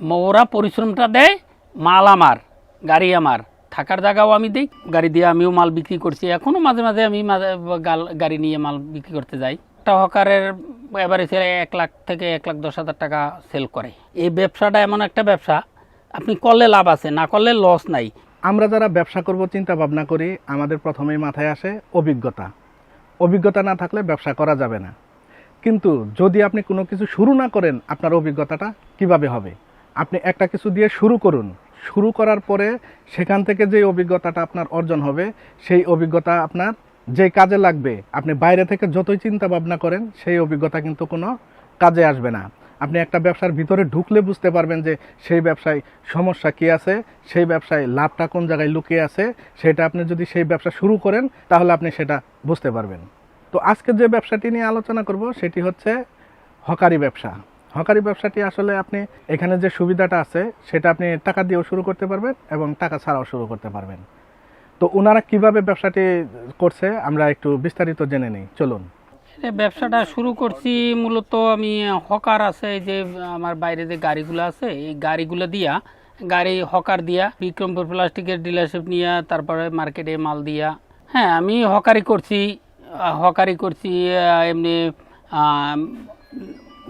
ওরা পরিশ্রমটা দেয়, মাল আমার, গাড়ি আমার। থাকার জায়গাও আমি দিই, গাড়ি দিয়ে আমিও মাল বিক্রি করছি। এখনও মাঝে মাঝে আমি গাড়ি নিয়ে মাল বিক্রি করতে যাই। একটা হকারের সে এক লাখ থেকে এক লাখ দশ হাজার টাকা সেল করে। এই ব্যবসাটা এমন একটা ব্যবসা, আপনি করলে লাভ আছে, না করলে লস নাই। আমরা যারা ব্যবসা করব, চিন্তা ভাবনা করি, আমাদের প্রথমেই মাথায় আসে অভিজ্ঞতা। অভিজ্ঞতা না থাকলে ব্যবসা করা যাবে না। কিন্তু যদি আপনি কোনো কিছু শুরু না করেন, আপনার অভিজ্ঞতাটা কীভাবে হবে? আপনি একটা কিছু দিয়ে শুরু করুন। শুরু করার পরে সেখান থেকে যে অভিজ্ঞতাটা আপনার অর্জন হবে, সেই অভিজ্ঞতা আপনার যে কাজে লাগবে, আপনি বাইরে থেকে যতই চিন্তা ভাবনা করেন, সেই অভিজ্ঞতা কিন্তু কোনো কাজে আসবে না। আপনি একটা ব্যবসার ভিতরে ঢুকলে বুঝতে পারবেন যে সেই ব্যবসায় সমস্যা কী আছে, সেই ব্যবসায় লাভটা কোন জায়গায় লুকিয়ে আছে, সেটা আপনি যদি সেই ব্যবসা শুরু করেন, তাহলে আপনি সেটা বুঝতে পারবেন। তো আজকে যে ব্যবসাটি নিয়ে আলোচনা করব, সেটি হচ্ছে হকারি ব্যবসা। হকারি ব্যবসাটি আসলে আপনি এখানে যে সুবিধাটা আছে, সেটা আপনি টাকা দিয়েও শুরু করতে পারবেন এবং টাকা ছাড়াও শুরু করতে পারবেন। তো ওনারা কীভাবে ব্যবসাটি করছে, আমরা একটু বিস্তারিত জেনে নিই। চলুন। এই ব্যবসাটা শুরু করছি মূলত আমি, হকার আছে যে আমার বাইরে যে গাড়িগুলো আছে, এই গাড়িগুলো দিয়া, গাড়ি হকার দিয়া, বিক্রমপুর প্লাস্টিকের ডিলারশিপ নিয়ে, তারপরে মার্কেটে মাল দিয়া। হ্যাঁ আমি হকারি করছি হকারি করছি এমনি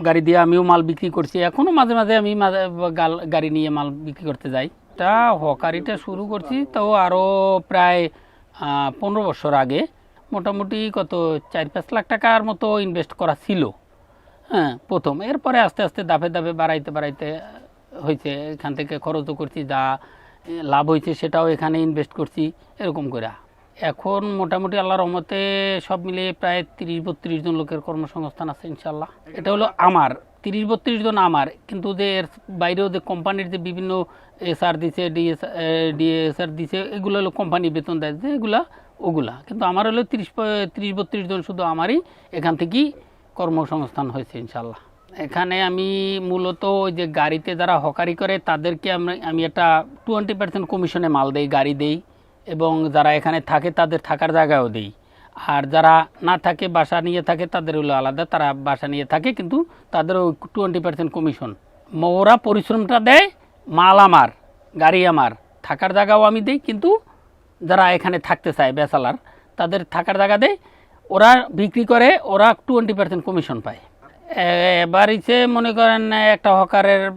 গাড়ি দিয়ে আমিও মাল বিক্রি করছি। এখনও মাঝে মাঝে আমি মাঝে গাল- গাড়ি নিয়ে মাল বিক্রি করতে যাই। তা হকারিটা শুরু করছি তো আরও প্রায় পনেরো বছর আগে। মোটামুটি কত, চার পাঁচ লাখ টাকার মতো ইনভেস্ট করা ছিল। হ্যাঁ প্রথম। এরপরে আস্তে আস্তে দাপে দাপে বাড়াইতে বাড়াইতে হয়েছে এখান থেকে খরচও করছি, যা লাভ হয়েছে সেটাও এখানে ইনভেস্ট করছি, এরকম করে এখন মোটামুটি আল্লাহর রহমতে সব মিলে প্রায় তিরিশ বত্রিশ জন লোকের কর্মসংস্থান আছে ইনশাল্লাহ এটা হলো আমার, তিরিশ বত্রিশ জন আমার, কিন্তু যে এর বাইরেও যে কোম্পানির যে বিভিন্ন এসআর দিছে ডিএস ডিএসআর দিছে, এগুলো হলো কোম্পানি বেতন দেয়, যে এগুলা, ওগুলা। কিন্তু আমার হলো তিরিশ তিরিশ বত্রিশ জন শুধু আমারই এখান থেকেই কর্মসংস্থান হয়েছে ইনশাল্লাহ এখানে আমি মূলত ওই যে গাড়িতে যারা হকারি করে, তাদেরকে আমি আমি একটা টোয়েন্টি পার্সেন্ট কমিশনে মাল দেই, গাড়ি দেই। এবং যারা এখানে থাকে তাদের থাকার জায়গাও দেই। আর যারা না থাকে, বাসা নিয়ে থাকে, তাদের হলো আলাদা। তারা বাসা নিয়ে থাকে, কিন্তু তাদেরও টোয়েন্টি পার্সেন্ট কমিশন ওরা পরিশ্রমটা দেয়, মাল আমার, গাড়ি আমার, থাকার জায়গাও আমি দিই, কিন্তু যারা এখানে থাকতে চায় বেসালার তাদের থাকার জায়গা দেয়। ওরা বিক্রি করে, ওরা টোয়েন্টি পার্সেন্ট কমিশন পায়। এ- এবার ইসে মনে করেন একটা হকারের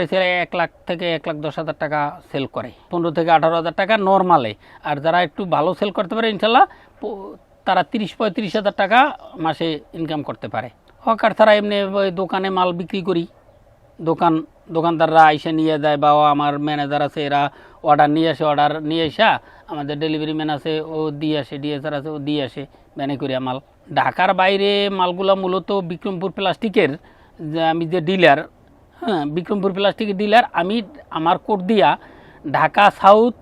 ইসে এক লাখ থেকে এক লাখ দশ হাজার টাকা সেল করে। পনেরো থেকে আঠারো হাজার টাকা নর্মালে আর যারা একটু ভালো সেল করতে পারে, ইনশাল্লাহ তারা তিরিশ পঁয়ত্রিশ হাজার টাকা মাসে ইনকাম করতে পারে। হকার ছাড়া এমনি দোকানে মাল বিক্রি করি। দোকান, দোকানদাররা আইসে নিয়ে যায় বা আমার ম্যানেজার আছে, এরা অর্ডার নিয়ে আসে অর্ডার নিয়ে আসা, আমাদের ডেলিভারি ম্যান আছে, ও দিয়ে আসে ডিএসআর আছে, ও দিয়ে আসে ব্যানে করিয়া মাল। ঢাকার বাইরে মালগুলো মূলত বিক্রমপুর প্লাস্টিকের, যে আমি যে ডিলার হ্যাঁ বিক্রমপুর প্লাস্টিকের ডিলার আমি আমার কোড দিয়া ঢাকা সাউথ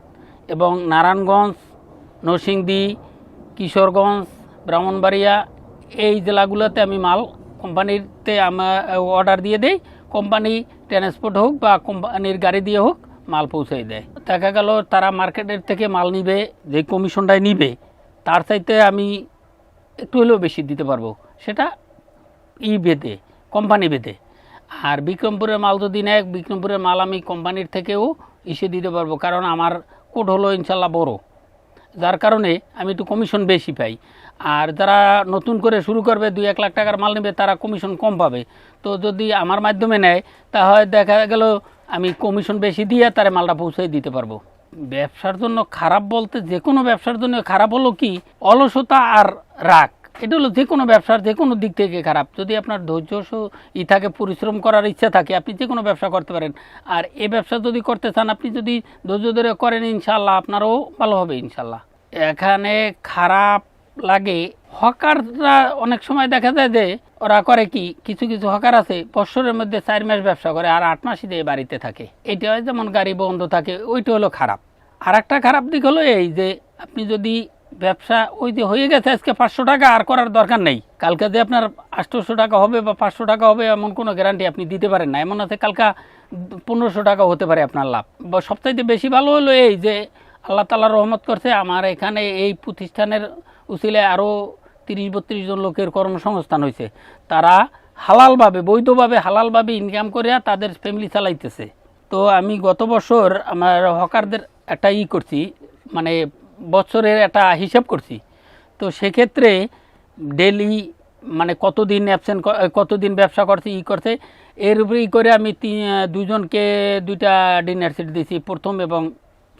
এবং নারায়ণগঞ্জ, নরসিংদী, কিশোরগঞ্জ, ব্রাহ্মণবাড়িয়া, এই জেলাগুলোতে আমি মাল কোম্পানিতে আমার অর্ডার দিয়ে দেই। কোম্পানি ট্রান্সপোর্ট হোক বা কোম্পানির গাড়ি দিয়ে হোক মাল পৌঁছে দেয়। দেখা গেল তারা মার্কেটের থেকে মাল নিবে, যে কমিশনটাই নিবে, তার চাইতে আমি একটু হলেও বেশি দিতে পারব। সেটা ই বেদে কোম্পানি বেদে আর বিক্রমপুরের মাল যদি নেয়, বিক্রমপুরের মাল আমি কোম্পানির থেকেও ইসে দিতে পারব, কারণ আমার কোড হলো ইনশাল্লাহ বড়। যার কারণে আমি একটু কমিশন বেশি পাই। আর যারা নতুন করে শুরু করবে, দুই এক লাখ টাকার মাল নেবে, তারা কমিশন কম পাবে। তো যদি আমার মাধ্যমে নেয়, তাহলে দেখা গেল আমি কমিশন বেশি দিয়ে তারা মালটা পৌঁছে দিতে পারব। ব্যবসার জন্য খারাপ বলতে যে কোনো ব্যবসার জন্য খারাপ হলো কি? অলসতা আর রাগ। এটা হলো যে কোনো ব্যবসার যে কোনো দিক থেকে খারাপ। যদি আপনার ধৈর্য ই থাকে, পরিশ্রম করার ইচ্ছা থাকে, আপনি যে কোনো ব্যবসা করতে পারেন। আর এ ব্যবসা যদি করতে চান, আপনি যদি ধৈর্য ধরে করেন ইনশাল্লাহ আপনারও ভালো হবে ইনশাল্লাহ এখানে খারাপ লাগে হকাররা অনেক সময় দেখা যায় যে ওরা করে কি, কিছু কিছু হকার আছে বছরের মধ্যে চার মাস ব্যবসা করে আর আট মাসই দিয়ে বাড়িতে থাকে। এটা হয় যেমন গাড়ি বন্ধ থাকে, ওইটা হলো খারাপ। আর একটা খারাপ দিক হলো এই যে আপনি যদি ব্যবসা ওই যে হয়ে গেছে আজকে পাঁচশো টাকা, আর করার দরকার নেই। কালকে যে আপনার আটশোশো টাকা হবে বা পাঁচশো টাকা হবে এমন কোনো গ্যারান্টি আপনি দিতে পারেন না। এমন আছে কালকা পনেরোশো টাকা হতে পারে আপনার লাভ। বা, সবচাইতে বেশি ভালো হলো এই যে আল্লাহ তালা রহমত করছে, আমার এখানে এই প্রতিষ্ঠানের উচিলে আরও তিরিশ, বত্রিশ জন লোকের কর্মসংস্থান হয়েছে তারা হালালভাবে, বৈধভাবে হালালভাবে ইনকাম করে তাদের ফ্যামিলি চালাইতেছে। তো আমি গত বছর আমার হকারদের একটা ই করছি মানে বছরের একটা হিসাব করছি। তো সেক্ষেত্রে ডেলি মানে কতদিন অ্যাবসেন্ট কতদিন ব্যবসা করছে, ই করছে, এর উপরে ই করে আমি দুজনকে দুইটা ডিনার সেট দিয়েছি, প্রথম এবং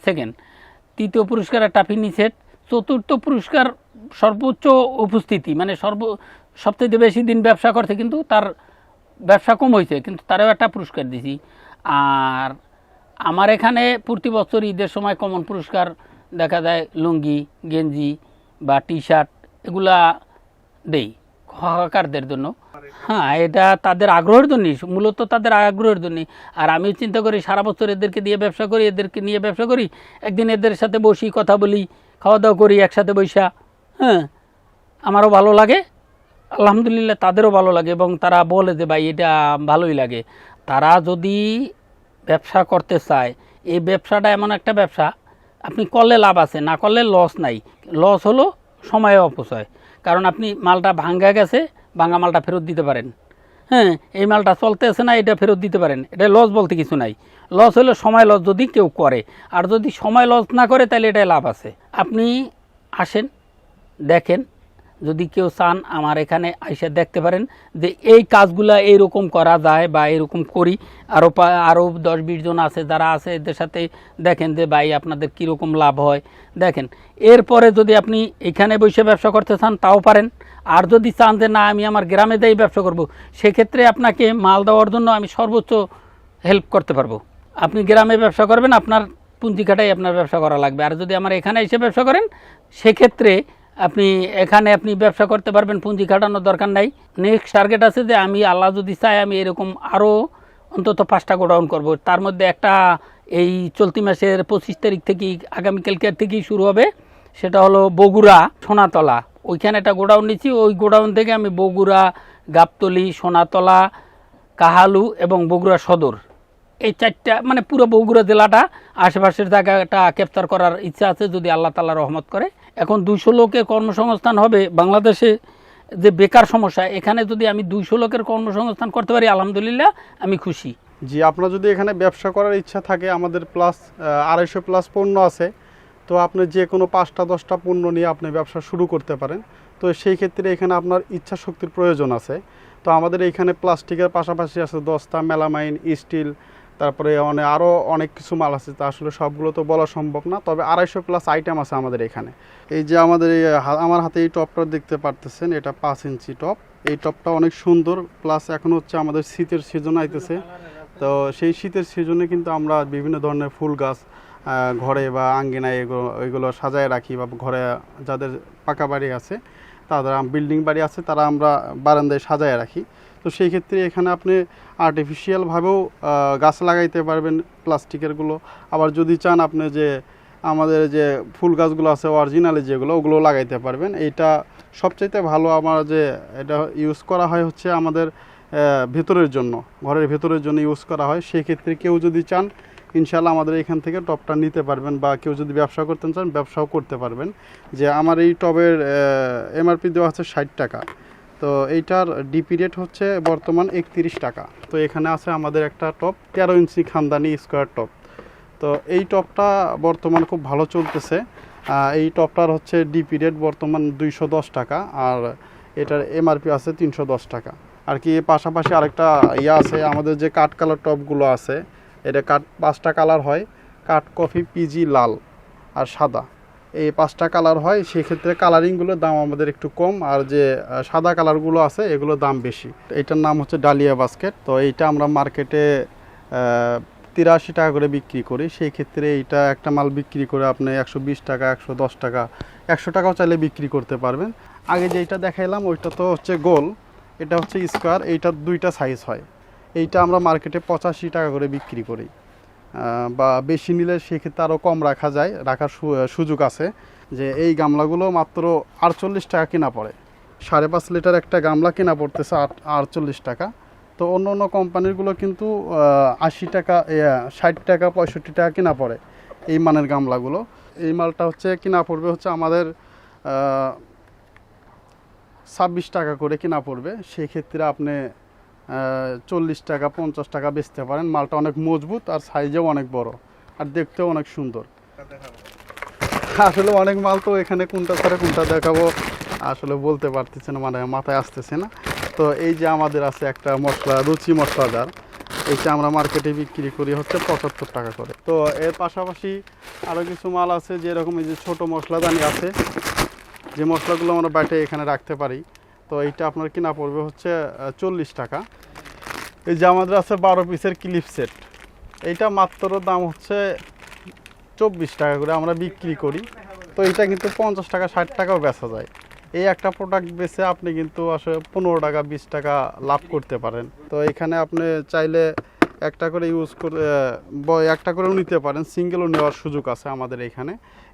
সেকেন্ড তৃতীয় পুরস্কার, একটা ফিনি সেট চতুর্থ পুরস্কার সর্বোচ্চ উপস্থিতি মানে সর্ব সবথেকে বেশি দিন ব্যবসা করছে, কিন্তু তার ব্যবসা কম হয়েছে, কিন্তু তারও একটা পুরস্কার দিছি। আর আমার এখানে প্রতি বছর ঈদের সময় কমন পুরস্কার দেখা যায়, লুঙ্গি, গেঞ্জি বা টি শার্ট এগুলা দেই হকারদের জন্য। হ্যাঁ এটা তাদের আগ্রহের জন্যই, মূলত তাদের আগ্রহের জন্যই। আর আমি চিন্তা করি, সারা বছর এদেরকে দিয়ে ব্যবসা করি, এদেরকে নিয়ে ব্যবসা করি, একদিন এদের সাথে বসি, কথা বলি খাওয়া দাওয়া করি, একসাথে বৈশা হ্যাঁ আমারও ভালো লাগে। আলহামদুলিল্লাহ তাদেরও ভালো লাগে এবং তারা বলে যে, ভাই, এটা ভালোই লাগে। তারা যদি ব্যবসা করতে চায়, এই ব্যবসাটা এমন একটা ব্যবসা, আপনি করলে লাভ আছে, না করলে লস নাই। লস হলো সময় অপচয়। কারণ আপনি মালটা ভাঙ্গা গেছে, ভাঙ্গা মালটা ফেরত দিতে পারেন। হ্যাঁ এই মালটা চলতেছে না, এটা ফেরত দিতে পারেন। এটা লস বলতে কিছু নাই। লস হলো সময় লস যদি কেউ করে। আর যদি সময় লস না করে, তাহলে এটাই লাভ আছে। আপনি আসেন দেখেন, যদি কেউ চান আমার এখানে আইসা দেখতে পারেন যে এই কাজগুলা এইরকম করা যায় বা এরকম করি। আরও আরও দশ বিশ জন আছে যারা আছে, এদের সাথে দেখেন যে ভাই আপনাদের কীরকম লাভ হয়। দেখেন, এরপরে যদি আপনি এখানে বসে ব্যবসা করতে চান, তাও পারেন। আর যদি চান যে না, আমি আমার গ্রামে যাই ব্যবসা করব, সেক্ষেত্রে আপনাকে মাল দেওয়ার জন্য আমি সর্বোচ্চ হেল্প করতে পারব। আপনি গ্রামে ব্যবসা করবেন, আপনার পুঁজি খাটাই আপনার ব্যবসা করা লাগবে। আর যদি আমার এখানে এসে ব্যবসা করেন, সেক্ষেত্রে আপনি এখানে আপনি ব্যবসা করতে পারবেন, পুঁজি খাটানোর দরকার নাই। নেক্সট টার্গেট আছে যে আমি আল্লাহ যদি চাই আমি এরকম আরও অন্তত পাঁচটা গোডাউন করব। তার মধ্যে একটা এই চলতি মাসের পঁচিশ তারিখ থেকেই আগামীকালকের থেকেই শুরু হবে। সেটা হলো বগুড়া সোনাতলা। ওইখানে একটা গোডাউন নিচ্ছি। ওই গোডাউন থেকে আমি বগুড়া, গাবতলি, সোনাতলা, কাহালু এবং বগুড়া সদর। এই চারটা মানে পুরো বগুড়া জেলাটা, আশেপাশের জায়গাটা ক্যাপচার করার ইচ্ছা আছে, যদি আল্লাহ তাল্লাহ রহমত করে। এখন দুইশো লোকের কর্মসংস্থান হবে বাংলাদেশে যে বেকার সমস্যা, এখানে যদি আমি দুইশো লোকের কর্মসংস্থান করতে পারি, আলহামদুলিল্লাহ, আমি খুশি। জি, আপনার যদি এখানে ব্যবসা করার ইচ্ছা থাকে, আমাদের প্লাস আড়াইশো প্লাস পণ্য আছে, তো আপনি যে কোনো পাঁচটা, দশটা পণ্য নিয়ে আপনি ব্যবসা শুরু করতে পারেন। তো সেই ক্ষেত্রে এখানে আপনার ইচ্ছা শক্তির প্রয়োজন আছে। তো আমাদের এখানে প্লাস্টিকের পাশাপাশি আছে দস্তা, মেলামাইন, স্টিল তারপরে অনেক আরও অনেক কিছু মাল আছে, তা আসলে সবগুলো তো বলা সম্ভব না, তবে আড়াইশো প্লাস আইটেম আছে আমাদের এখানে। এই যে আমাদের এই আমার হাতে এই টপটা দেখতে পারতেছেন, এটা পাঁচ ইঞ্চি টপ। এই টপটা অনেক সুন্দর প্লাস এখন হচ্ছে আমাদের শীতের সিজন আইতেছে। তো সেই শীতের সিজনে কিন্তু আমরা বিভিন্ন ধরনের ফুল গাছ ঘরে বা আঙ্গিনায় এগুলো এগুলো সাজায় রাখি বা ঘরে যাদের পাকা বাড়ি আছে, তাদের বিল্ডিং বাড়ি আছে, তারা আমরা বারান্দায় সাজায় রাখি। তো সেই ক্ষেত্রে এখানে আপনি আর্টিফিশিয়ালভাবেও গাছ লাগাইতে পারবেন প্লাস্টিকেরগুলো আবার যদি চান আপনি যে আমাদের যে ফুল গাছগুলো আছে অরিজিনালি যেগুলো ওগুলো লাগাইতে পারবেন। এইটা সবচাইতে ভালো আমার যে এটা ইউজ করা হয় হচ্ছে আমাদের ভেতরের জন্য, ঘরের ভেতরের জন্য ইউজ করা হয়। সেই ক্ষেত্রে কেউ যদি চান ইনশাল্লাহ আমাদের এখান থেকে টপটা নিতে পারবেন বা কেউ যদি ব্যবসা করতে চান, ব্যবসাও করতে পারবেন। যে আমার এই টবের এমআরপি দেওয়া আছে ষাট টাকা। তো এইটার ডিপি রেট হচ্ছে বর্তমান একত্রিশ টাকা। তো এখানে আছে আমাদের একটা টপ তেরো ইঞ্চি খানদানি স্কোয়ার টপ তো এই টপটা বর্তমান খুব ভালো চলতেছে। এই টপটার হচ্ছে ডিপি রেট বর্তমান দুইশো দশ টাকা আর এটার এমআরপি আছে তিনশো দশ টাকা। আর কি পাশাপাশি আরেকটা ইয়ে আছে, আমাদের যে কাঠ কালার টপগুলো আছে, এটা কাঠ, পাঁচটা কালার হয়, কাঠ কফি পিজি লাল আর সাদা। এই পাঁচটা কালার হয়, সেক্ষেত্রে কালারিংগুলোর দাম আমাদের একটু কম। আর যে সাদা কালারগুলো আছে এগুলোর দাম বেশি। এটার নাম হচ্ছে ডালিয়া বাস্কেট। তো এইটা আমরা মার্কেটে তিরাশি টাকা করে বিক্রি করি। সেই ক্ষেত্রে এইটা একটা মাল বিক্রি করে আপনি একশো বিশ টাকা, একশো দশ টাকা, একশো টাকাও চাইলে বিক্রি করতে পারবেন। আগে যেইটা দেখাইলাম, ওইটা তো হচ্ছে গোল। এটা হচ্ছে স্কোয়ার। এইটার দুইটা সাইজ হয়। এইটা আমরা মার্কেটে পঁচাশি টাকা করে বিক্রি করি। বা বেশি নিলে সেক্ষেত্রে আরও কম রাখা যায়, রাখার সুযোগ আছে যে এই গামলাগুলো মাত্র আটচল্লিশ টাকা কেনা পড়ে। সাড়ে পাঁচ লিটার একটা গামলা কেনা পড়তেছে আট আটচল্লিশ টাকা। তো অন্য অন্য কোম্পানিরগুলো কিন্তু আশি টাকা ষাট টাকা, পঁয়ষট্টি টাকা কেনা পড়ে এই মানের গামলাগুলো। এই মালটা হচ্ছে কিনা পড়বে হচ্ছে আমাদের ছাব্বিশ টাকা করে কেনা পড়বে। সেক্ষেত্রে আপনি চল্লিশ টাকা, পঞ্চাশ টাকা বেচতে পারেন। মালটা অনেক মজবুত আর সাইজেও অনেক বড় আর দেখতেও অনেক সুন্দর। আসলে অনেক মাল তো এখানে কোনটা ছাড়া কোনটা দেখাবো, আসলে বলতে পারতেছে না মানে মাথায় আসতেছে না। তো এই যে আমাদের আছে একটা মশলা, রুচি মশলাদার এইটা আমরা মার্কেটে বিক্রি করি হচ্ছে পঁচাত্তর টাকা করে। তো এর পাশাপাশি আরও কিছু মাল আছে, যেরকম এই যে ছোটো মশলাদানি আছে, যে মশলাগুলো আমরা বাইটে এখানে রাখতে পারি। তো এইটা আপনার কিনা পড়বে হচ্ছে চল্লিশ টাকা। এই যে আমাদের আছে বারো পিসের ক্লিপ সেট। এইটা মাত্র দাম হচ্ছে চব্বিশ টাকা করে আমরা বিক্রি করি। তো এটা কিন্তু পঞ্চাশ টাকা, ষাট টাকাও বেচা যায়। এই একটা প্রোডাক্ট বেছে আপনি কিন্তু আসলে পনেরো টাকা, বিশ টাকা লাভ করতে পারেন। তো এখানে আপনি চাইলে একটা করে ইউজ করে একটা করেও নিতে পারেন সিঙ্গেলও নেওয়ার সুযোগ আছে আমাদের এখানে।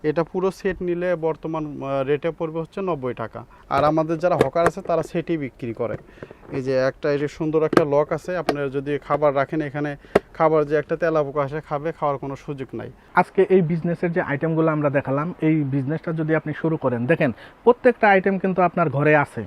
এটা পুরো সেট নিলে বর্তমান রেটে পড়বে হচ্ছে নব্বই টাকা। আর আমাদের যারা হকার আছে, তারা সেটই বিক্রি করে। এই যে একটা যে সুন্দর একটা লক আছে, আপনারা যদি খাবার রাখেন এখানে, খাবার যে একটা তেলা পোকা আসে খাবে, খাওয়ার কোনো সুযোগ নাই। আজকে এই বিজনেসের যে আইটেমগুলো আমরা দেখালাম, এই বিজনেসটা যদি আপনি শুরু করেন, দেখেন, প্রত্যেকটা আইটেম কিন্তু আপনার ঘরে আছে।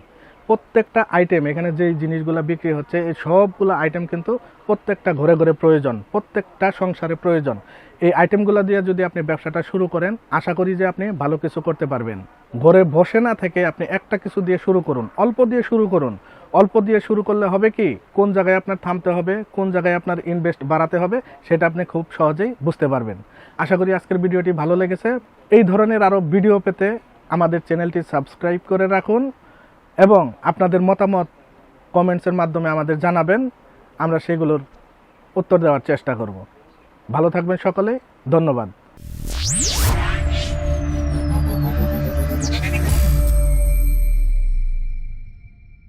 প্রত্যেকটা আইটেম এখানে যে জিনিসগুলো বিক্রি হচ্ছে, এই সবগুলো আইটেম কিন্তু প্রত্যেকটা ঘরে ঘরে প্রয়োজন, প্রত্যেকটা সংসারে প্রয়োজন। এই আইটেমগুলো দিয়ে যদি আপনি ব্যবসাটা শুরু করেন, আশা করি যে আপনি ভালো কিছু করতে পারবেন। ঘরে বসে না থেকে আপনি একটা কিছু দিয়ে শুরু করুন, অল্প দিয়ে শুরু করুন। অল্প দিয়ে শুরু করলে হবে কি, কোন জায়গায় আপনার থামতে হবে, কোন জায়গায় আপনার ইনভেস্ট বাড়াতে হবে, সেটা আপনি খুব সহজেই বুঝতে পারবেন। আশা করি আজকের ভিডিওটি ভালো লেগেছে। এই ধরনের আরও ভিডিও পেতে আমাদের চ্যানেলটি সাবস্ক্রাইব করে রাখুন। এবং আপনাদের মতামত কমেন্টসের মাধ্যমে আমাদের জানাবেন। আমরা সেগুলোর উত্তর দেওয়ার চেষ্টা করব। ভালো থাকবেন সকলে। ধন্যবাদ।